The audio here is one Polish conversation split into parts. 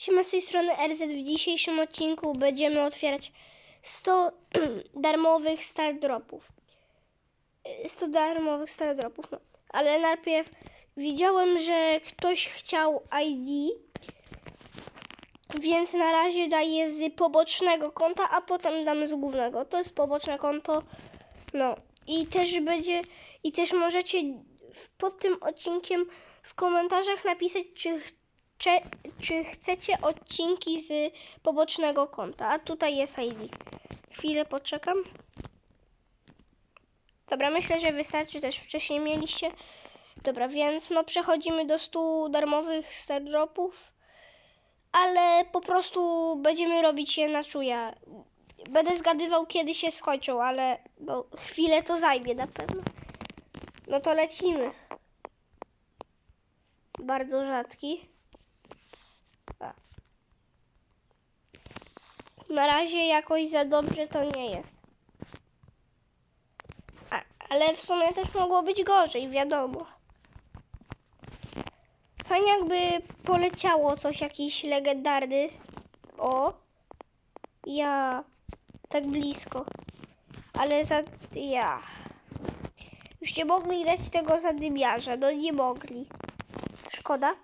Siema, z tej strony RZ. W dzisiejszym odcinku będziemy otwierać 100 darmowych star dropów. Y, 100 darmowych star dropów, no. Ale najpierw widziałem, że ktoś chciał ID, więc na razie daję z pobocznego konta, a potem dam z głównego. To jest poboczne konto, no. I też będzie, i też możecie pod tym odcinkiem w komentarzach napisać, czy czy, czy chcecie odcinki z pobocznego konta? A tutaj jest ID. Chwilę poczekam. Dobra, myślę, że wystarczy, też wcześniej mieliście. Dobra, więc no przechodzimy do 100 darmowych star dropów, ale po prostu będziemy robić je na czuja. Będę zgadywał, kiedy się skończą, ale no, chwilę to zajmie na pewno. No to lecimy. Bardzo rzadki. Na razie jakoś za dobrze to nie jest. A, ale w sumie też mogło być gorzej, wiadomo. Fajnie jakby poleciało coś jakiś legendarny. O. Ja. Tak blisko. Ale za... Ja. Już nie mogli dać tego zadymiarza. No nie mogli. Szkoda.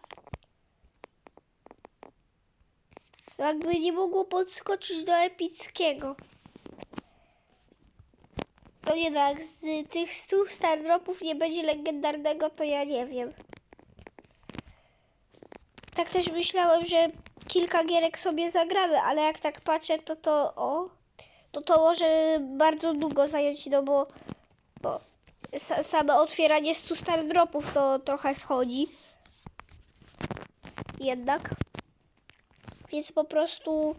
Jakby nie mogło podskoczyć do epickiego. To jednak z tych 100 star dropów nie będzie legendarnego, to ja nie wiem. Tak też myślałem, że kilka gierek sobie zagramy, ale jak tak patrzę, to to o, to to może bardzo długo zająć, no bo, bo sa, same otwieranie 100 star dropów to trochę schodzi. Jednak. Więc po prostu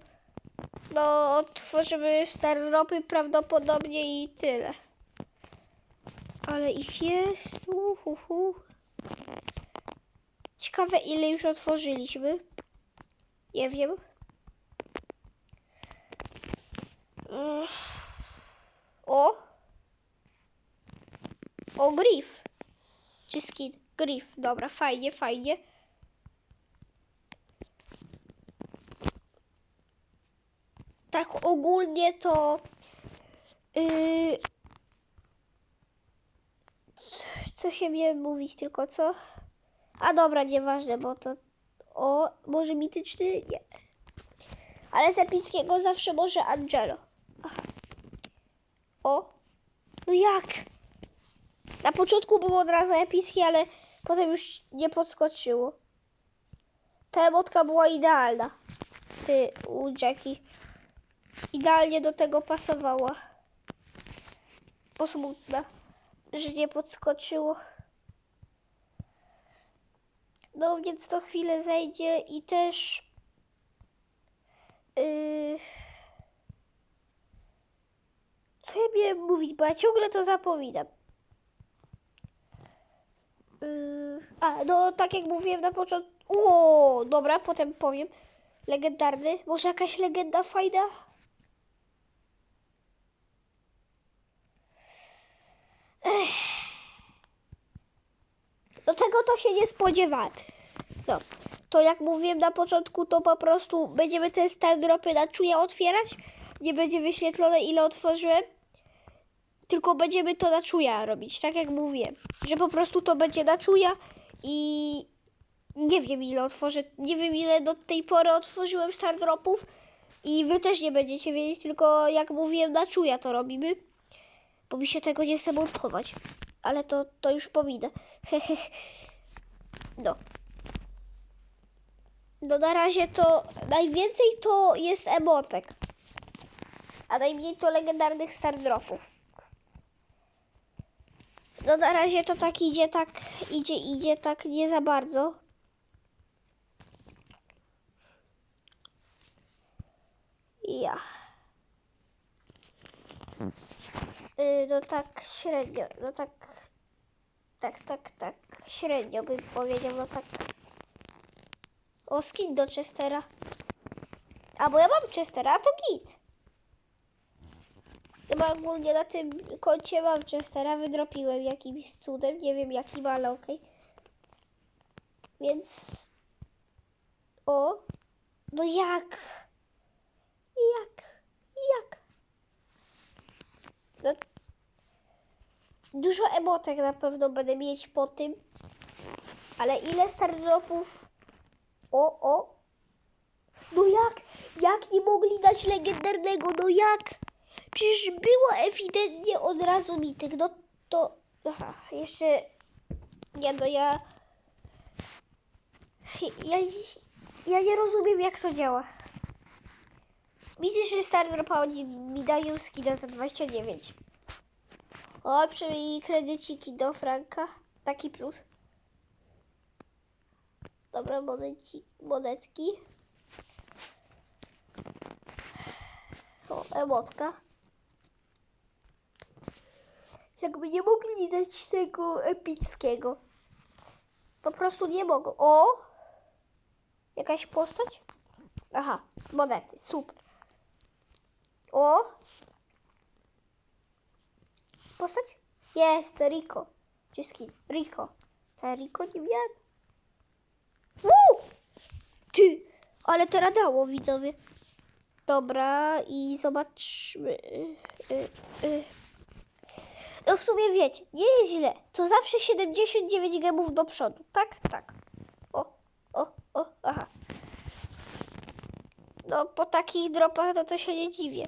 no otworzymy starropy prawdopodobnie i tyle. Ale ich jest. Uhuhu. Ciekawe ile już otworzyliśmy. Nie wiem. O! O, Griff. Czy skin? Griff. Dobra, fajnie, fajnie. tak ogólnie to yy, co się miałem mówić tylko co? A dobra, nieważne, bo to o, może mityczny? Nie. Ale z zawsze może Angelo. O. No jak? Na początku było od razu epickie, ale potem już nie podskoczyło. Ta emotka była idealna. Ty, u Jackie idealnie do tego pasowała. Posmutna, że nie podskoczyło. No więc to chwilę zejdzie i też yy... co ja miałem mówić, bo ja ciągle to zapominam. Yy... A, no tak jak mówiłem na początku. O, dobra, potem powiem. Legendarny. Może jakaś legenda fajna? Do tego to się nie spodziewałem. No, to jak mówiłem na początku, to po prostu będziemy te star dropy na czuja otwierać. Nie będzie wyświetlone ile otworzyłem. Tylko będziemy to na czuja robić, tak jak mówiłem. Że po prostu to będzie na czuja i nie wiem ile otworzę. Nie wiem ile do tej pory otworzyłem star dropów. I wy też nie będziecie wiedzieć, tylko jak mówiłem na czuja to robimy bo mi się tego nie chce montować. Ale to, to już pominę. no. No na razie to najwięcej to jest emotek. A najmniej to legendarnych star dropów. No na razie to tak idzie, tak idzie, idzie, tak nie za bardzo. Ja. Y, no tak średnio, no tak, tak, tak, tak, średnio bym powiedział, no tak. O, skin do Chestera. A, bo ja mam Chestera, a to git. Chyba ogólnie na tym koncie mam Chestera, wydropiłem jakimś cudem, nie wiem jakim, ale okej. Więc... O, No? Jak? Jak? No, dużo emotek na pewno będę mieć po tym. Ale ile stardropów? O, o. No jak? Jak nie mogli dać legendarnego? No jak? Przecież było ewidentnie od razu mityk. No to... Aha, jeszcze... Nie no, ja... Ja, ja nie rozumiem jak to działa. Widzisz, że Stardropa oni mi dają skina za 29. O, przynajmniej kredyciki do Franka. Taki plus. Dobra, moneci, monetki. O, emotka. Jakby nie mogli dać tego epickiego. Po prostu nie mogą. O! Jakaś postać? Aha, monety, super. O! Postać? Jest, Rico. Czy skin? Rico. A Rico nie wiem. Uuu! Ty! Ale to radało, widzowie. Dobra, i zobaczmy. Y, y, y. No w sumie wiecie, nie jest źle. To zawsze 79 gemów do przodu. Tak? Tak. O, o, o, aha. No po takich dropach no to się nie dziwię.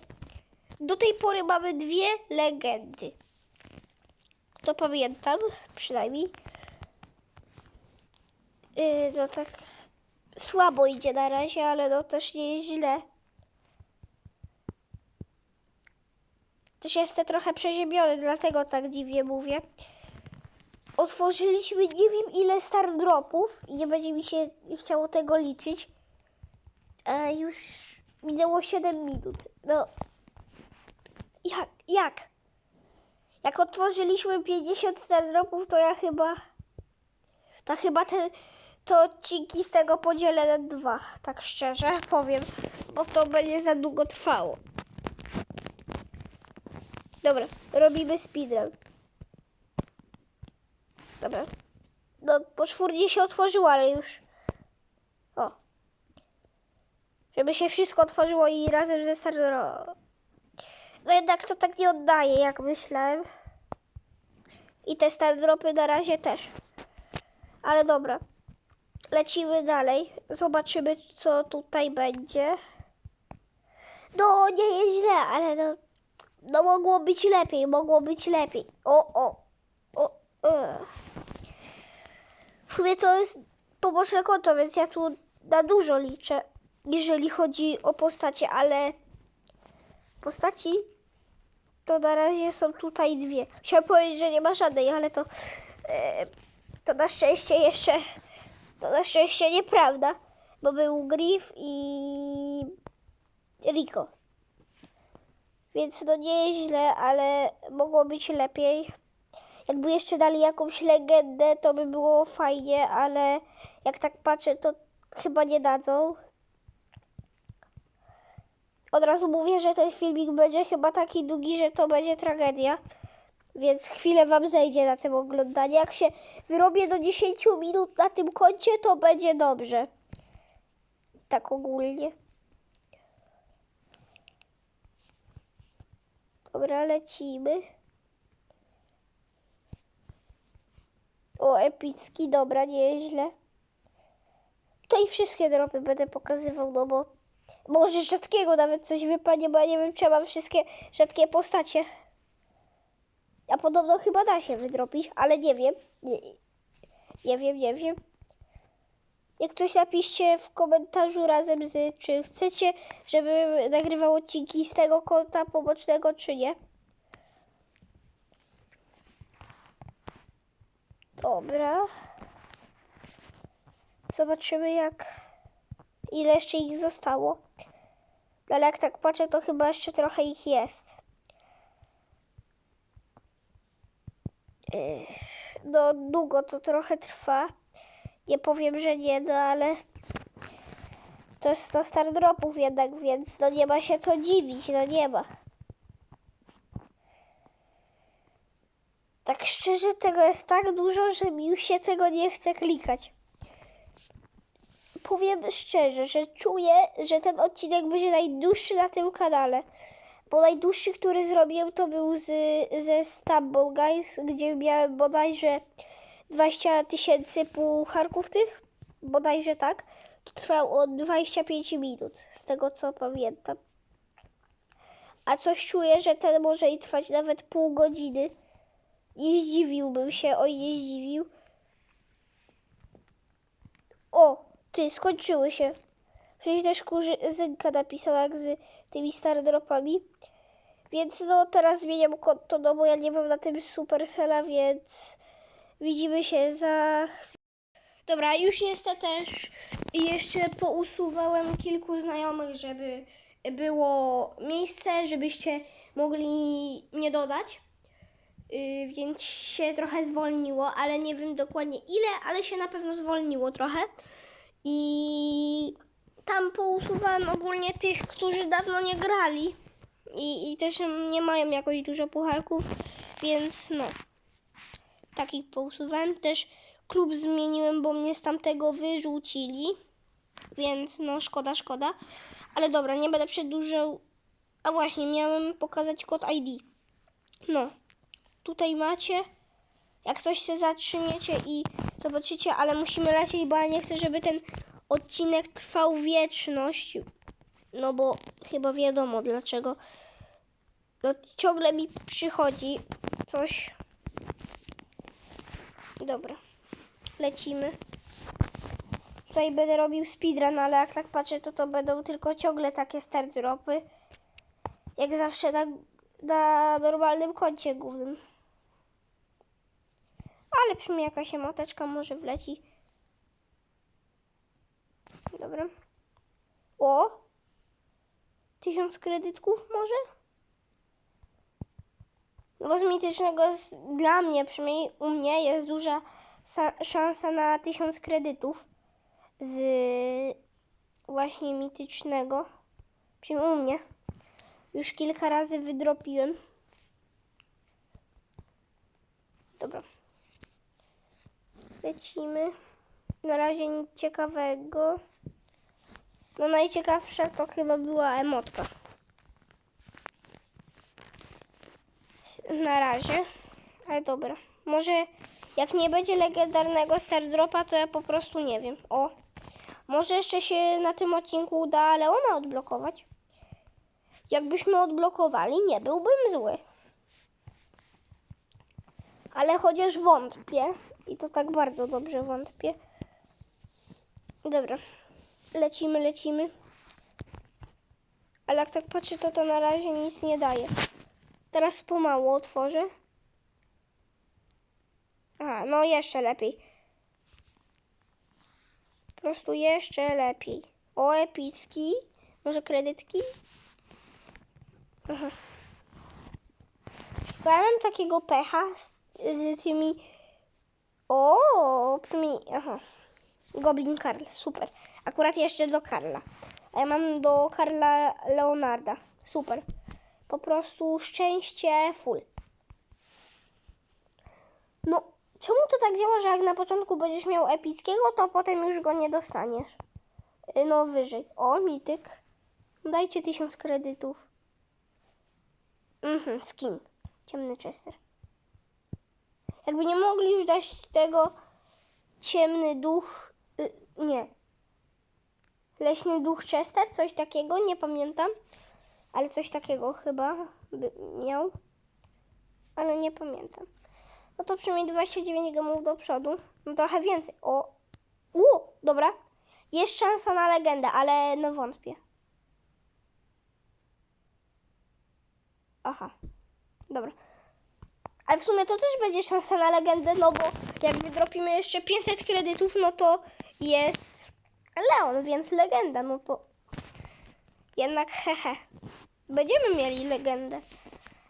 Do tej pory mamy dwie legendy. To pamiętam, przynajmniej. Yy, no tak słabo idzie na razie, ale no też nie jest źle. Też jestem trochę przeziębiony, dlatego tak dziwnie mówię. Otworzyliśmy nie wiem ile star dropów i nie będzie mi się chciało tego liczyć. A już minęło 7 minut. No. Jak? Jak? Jak otworzyliśmy 50 star dropów, to ja chyba... To chyba te, to odcinki z tego podzielę na dwa, tak szczerze powiem, bo to będzie za długo trwało. Dobra, robimy speedrun. Dobra. No, poczwórnie się otworzyło, ale już... O. Żeby się wszystko otworzyło i razem ze Stardro... No jednak to tak nie oddaje, jak myślałem. I te Stardropy na razie też. Ale dobra. Lecimy dalej. Zobaczymy, co tutaj będzie. No, nie jest źle, ale no... No mogło być lepiej, mogło być lepiej. O, o, o, e. W sumie to jest poboczne konto, więc ja tu na dużo liczę, jeżeli chodzi o postacie, ale postaci to na razie są tutaj dwie. Chciałam powiedzieć, że nie ma żadnej, ale to e, to na szczęście jeszcze to na szczęście nieprawda, bo był Griff i Rico. Więc no nie jest źle, ale mogło być lepiej. Jakby jeszcze dali jakąś legendę, to by było fajnie, ale jak tak patrzę, to chyba nie dadzą. Od razu mówię, że ten filmik będzie chyba taki długi, że to będzie tragedia. Więc chwilę wam zejdzie na tym oglądanie. Jak się wyrobię do 10 minut na tym koncie, to będzie dobrze. Tak ogólnie. Dobra, lecimy. O, epicki, dobra, nie jest źle. Tutaj wszystkie dropy będę pokazywał, no bo może rzadkiego nawet coś wypadnie, bo ja nie wiem, czy ja mam wszystkie rzadkie postacie. A podobno chyba da się wydropić, ale nie wiem. Nie, nie wiem, nie wiem. Jak coś napiszcie w komentarzu razem z, czy chcecie, żebym nagrywał odcinki z tego konta pobocznego, czy nie. Dobra. Zobaczymy jak, ile jeszcze ich zostało. Ale jak tak patrzę, to chyba jeszcze trochę ich jest. No, długo to trochę trwa. Nie powiem, że nie, no ale to jest 100 star dropów jednak, więc no nie ma się co dziwić, no nie ma. Tak szczerze, tego jest tak dużo, że mi już się tego nie chce klikać. Powiem szczerze, że czuję, że ten odcinek będzie najdłuższy na tym kanale. Bo najdłuższy, który zrobiłem, to był z, ze Stumble Guys, gdzie miałem bodajże 20 tysięcy pucharków tych. Bodajże tak. To trwał on 25 minut, z tego co pamiętam. A coś czuję, że ten może i trwać nawet pół godziny. Nie zdziwiłbym się, oj nie zdziwił. O, ty, skończyły się. Przecież też kurzynka napisała jak z tymi stardropami. Więc no teraz zmieniam konto, no bo ja nie mam na tym Supercella, więc widzimy się za. Dobra, już niestety też jeszcze pousuwałem kilku znajomych, żeby było miejsce, żebyście mogli mnie dodać. Yy, więc się trochę zwolniło, ale nie wiem dokładnie ile, ale się na pewno zwolniło trochę. I tam pousuwałem ogólnie tych, którzy dawno nie grali i, i też nie mają jakoś dużo pucharków, więc no. Takich pousuwałem. Też klub zmieniłem, bo mnie z tamtego wyrzucili, więc no szkoda, szkoda. Ale dobra, nie będę przedłużał. A właśnie, miałem pokazać kod ID. No, tutaj macie. Jak coś się zatrzymiecie i zobaczycie, ale musimy lecieć, bo ja nie chcę, żeby ten odcinek trwał wieczność. No bo chyba wiadomo dlaczego. No ciągle mi przychodzi coś. Dobra. Lecimy. Tutaj będę robił speedrun, ale jak tak patrzę, to to będą tylko ciągle takie start dropy. Jak zawsze na, na normalnym koncie głównym. Ale przynajmniej jakaś emoteczka może wleci. Dobra. O! Tysiąc kredytków może? No bo z mitycznego z, dla mnie, przynajmniej u mnie, jest duża sa, szansa na tysiąc kredytów. Z właśnie mitycznego. Przynajmniej u mnie. Już kilka razy wydropiłem. Dobra. Lecimy. Na razie nic ciekawego. No najciekawsza to chyba była emotka. Na razie. Ale dobra. Może jak nie będzie legendarnego Stardropa, to ja po prostu nie wiem. O. Może jeszcze się na tym odcinku uda Leona odblokować. Jakbyśmy odblokowali, nie byłbym zły. Ale chociaż wątpię. I to tak bardzo dobrze wątpię. Dobra. Lecimy, lecimy. Ale jak tak patrzę, to to na razie nic nie daje. Teraz pomału otworzę. A, no jeszcze lepiej. Po prostu jeszcze lepiej. O, epicki. Może kredytki? Aha. Ja mam takiego pecha z, z tymi... O, tymi... Aha. Goblin Karl, super. Akurat jeszcze do Karla. A ja mam do Karla Leonarda. Super. Po prostu szczęście full. No, czemu to tak działa, że jak na początku będziesz miał epickiego, to potem już go nie dostaniesz? Y, No, wyżej. O, mityk. Dajcie tysiąc kredytów. Mhm, skin. Ciemny Chester. Jakby nie mogli już dać tego ciemny duch. Y, nie. Leśny duch Chester, coś takiego, nie pamiętam. Ale coś takiego chyba by miał. Ale nie pamiętam. No to przynajmniej 29 gemów do przodu. No trochę więcej. O! U, dobra. Jest szansa na legendę, ale no wątpię. Aha. Dobra. Ale w sumie to też będzie szansa na legendę, no bo jak wydropimy jeszcze 500 kredytów, no to jest Leon, więc legenda, no to jednak hehe. Będziemy mieli legendę.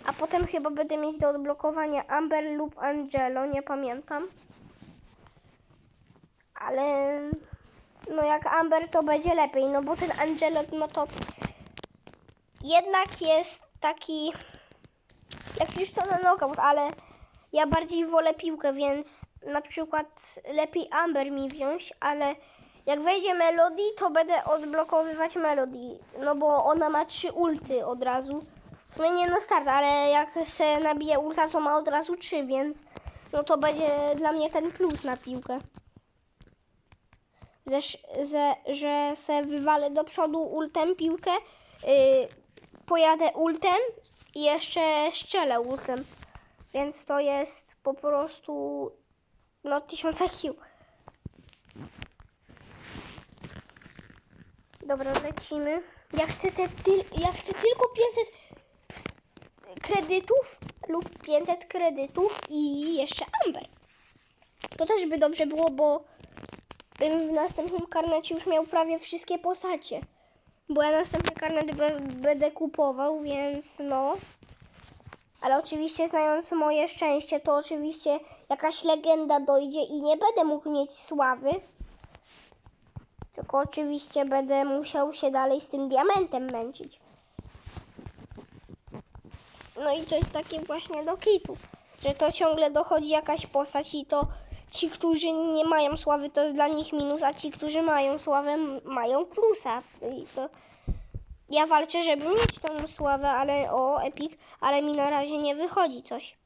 A potem chyba będę mieć do odblokowania Amber lub Angelo, nie pamiętam. Ale no jak Amber to będzie lepiej, no bo ten Angelo no to jednak jest taki jak już to na knockout, ale ja bardziej wolę piłkę, więc na przykład lepiej Amber mi wziąć, ale Jak wejdzie Melody, to będę odblokowywać Melody. No bo ona ma trzy ulty od razu. W sumie nie na start, ale jak se nabije ulta, to ma od razu trzy, więc no to będzie dla mnie ten plus na piłkę. Ze, ze, że se wywalę do przodu ultem piłkę, yy, pojadę ultem i jeszcze strzelę ultem. Więc to jest po prostu no 1000 IQ. Dobra, lecimy. Ja chcę, te ja chcę tylko 500 kredytów lub 500 kredytów i jeszcze Amber. To też by dobrze było, bo bym w następnym karnecie już miał prawie wszystkie postacie. Bo ja następny karnet będę kupował, więc no. Ale oczywiście znając moje szczęście, to oczywiście jakaś legenda dojdzie i nie będę mógł mieć sławy. Tylko oczywiście będę musiał się dalej z tym diamentem męczyć. No i to jest takie właśnie do kitu, że to ciągle dochodzi jakaś postać i to ci, którzy nie mają sławy, to jest dla nich minus, a ci, którzy mają sławę, mają plusa. I to ja walczę, żeby mieć tą sławę, ale o, Epic, ale mi na razie nie wychodzi coś.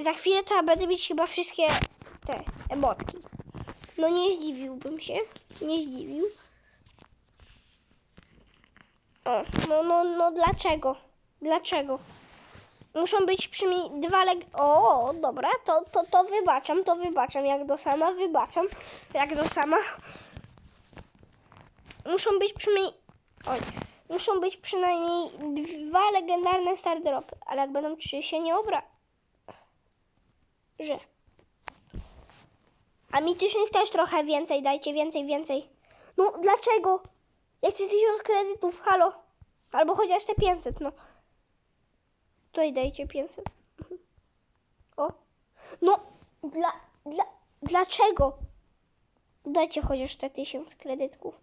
Za chwilę trzeba będę mieć chyba wszystkie te emotki. No nie zdziwiłbym się, nie zdziwił. O, no, no, no dlaczego? Dlaczego? Muszą być przynajmniej dwa leg... O, dobra, to, to, to wybaczam, to wybaczam. Jak do sama, wybaczam. Jak do sama. Muszą być przynajmniej... Oj. Muszą być przynajmniej dwa legendarne star dropy. Ale jak będą trzy, się nie obra... Że... A mitycznych też trochę więcej, dajcie więcej, więcej. No, dlaczego? Ja chcę tysiąc kredytów, halo. Albo chociaż te 500, no. Tutaj dajcie 500. Mhm. O. No, dla, dla, dlaczego? Dajcie chociaż te 1000 kredytków.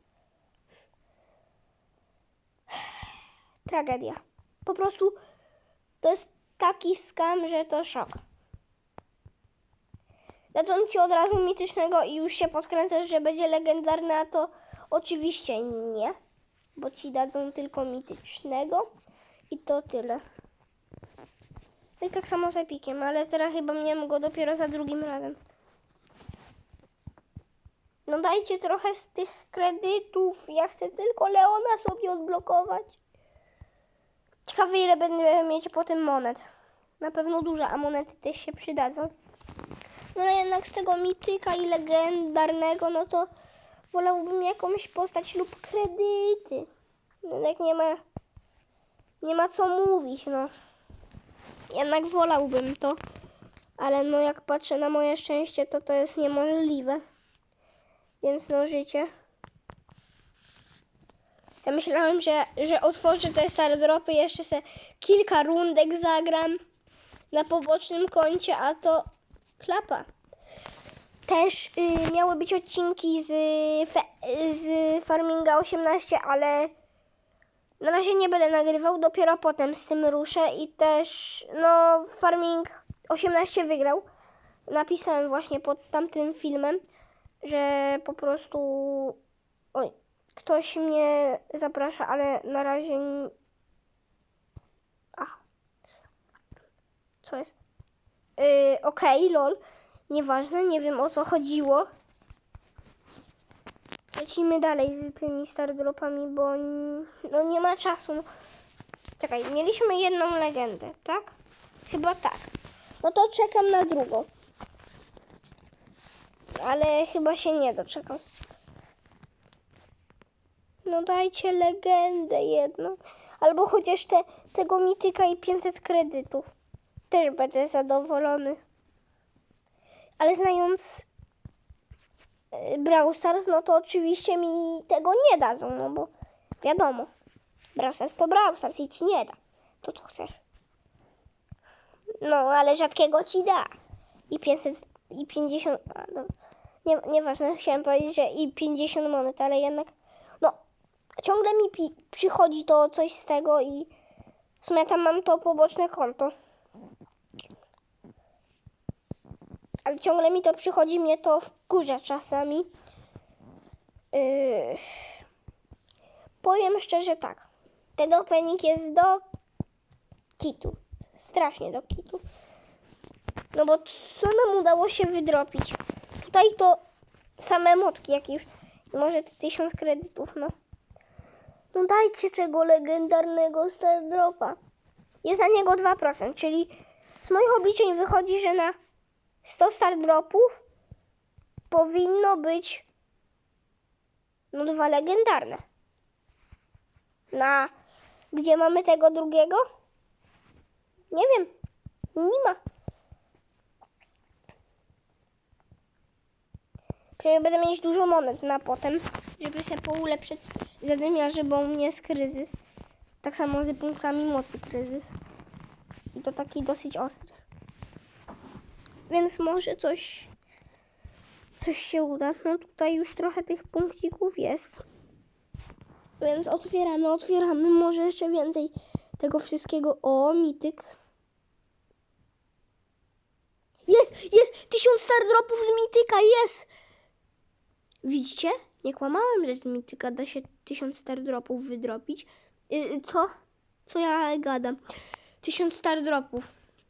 Tragedia. Po prostu to jest taki skam, że to szok. Dadzą ci od razu mitycznego i już się podkręcasz, że będzie legendarny, a to oczywiście nie, bo ci dadzą tylko mitycznego i to tyle. No i tak samo z Epikiem, ale teraz chyba miałem go dopiero za drugim razem. No dajcie trochę z tych kredytów, ja chcę tylko Leona sobie odblokować. Ciekawe ile będę mieć potem monet. Na pewno duże, a monety też się przydadzą. No ale jednak z tego mityka i legendarnego, no to wolałbym jakąś postać lub kredyty. Jednak nie ma, nie ma co mówić, no. Jednak wolałbym to, ale no jak patrzę na moje szczęście, to to jest niemożliwe. Więc no życie. Ja myślałem, że, że otworzę te stare dropy, jeszcze se kilka rundek zagram na pobocznym koncie, a to klapa. Też y, miały być odcinki z, z Farminga 18, ale na razie nie będę nagrywał, dopiero potem z tym ruszę i też, no, Farming 18 wygrał. Napisałem właśnie pod tamtym filmem, że po prostu, oj, ktoś mnie zaprasza, ale na razie, ach, co jest? Yy, Okej, lol, nieważne, nie wiem o co chodziło. Lecimy dalej z tymi stardropami, bo no nie ma czasu. Czekaj, mieliśmy jedną legendę, tak? Chyba tak. No to czekam na drugą. Ale chyba się nie doczekam. No dajcie legendę jedną. Albo chociaż te, tego mityka i 500 kredytów. Też będę zadowolony. Ale znając Brawl Stars, no to oczywiście mi tego nie dadzą, no bo wiadomo, Brawl Stars to Brawl Stars i ci nie da. To co chcesz. No, ale rzadkiego ci da. I 500, i 50, a, no, nie, nieważne, chciałem powiedzieć, że i 50 monet, ale jednak, no, ciągle mi pi- przychodzi to coś z tego i w sumie tam mam to poboczne konto. Ale ciągle mi to przychodzi, mnie to wkurza czasami. Yy... Powiem szczerze tak. Ten opening jest do kitu. Strasznie do kitu. No bo co nam udało się wydropić? Tutaj to same motki jakieś. Może tysiąc kredytów, no. No dajcie tego legendarnego Stardropa. Jest na niego 2%, czyli z moich obliczeń wychodzi, że na 100 Stardropów powinno być no dwa legendarne. Na gdzie mamy tego drugiego? Nie wiem. Nie ma. Przynajmniej będę mieć dużo monet na potem, żeby sobie poulepszyć zadymiarze, bo u mnie jest kryzys. Tak samo z punktami mocy kryzys. I to taki dosyć ostry. Więc może coś, coś się uda. No tutaj już trochę tych punkcików jest. Więc otwieramy, otwieramy. Może jeszcze więcej tego wszystkiego. O, mityk. Jest, jest! Tysiąc star dropów z mityka, jest! Widzicie? Nie kłamałem, że z mityka da się tysiąc star dropów wydropić. Yy, co? Co ja gadam? Tysiąc star dropów.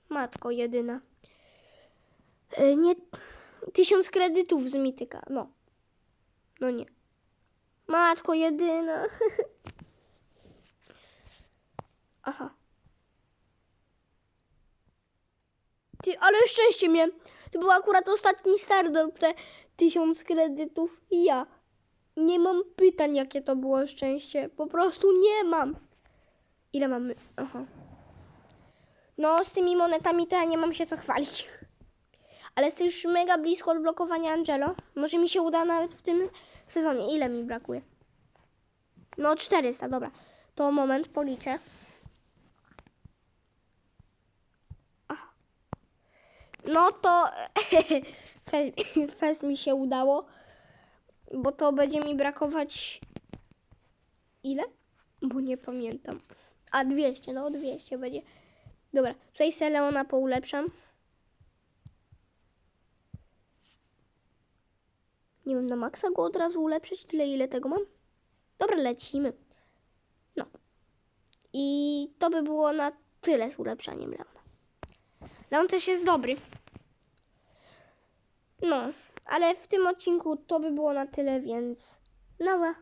Matko jedyna. Yy, nie... Tysiąc kredytów z mityka. No. No nie. Matko jedyna. Aha. Ty, ale szczęście miałem. To był akurat ostatni Stardrop, te tysiąc kredytów i ja. Nie mam pytań, jakie to było szczęście. Po prostu nie mam. Ile mamy? Aha. No, z tymi monetami to ja nie mam się co chwalić. Ale jest już mega blisko odblokowania Angelo. Może mi się uda nawet w tym sezonie. Ile mi brakuje? No, 400, dobra. To moment, policzę. No to fe- fest mi się udało, bo to będzie mi brakować ile? Bo nie pamiętam. A 200, no 200 będzie. Dobra, tutaj se Leona poulepszam. Nie wiem, na maksa go od razu ulepszyć, tyle ile tego mam. Dobra, lecimy. No. I to by było na tyle z ulepszaniem Leona. Leon też jest dobry. No, ale w tym odcinku to by było na tyle, więc. Dobra.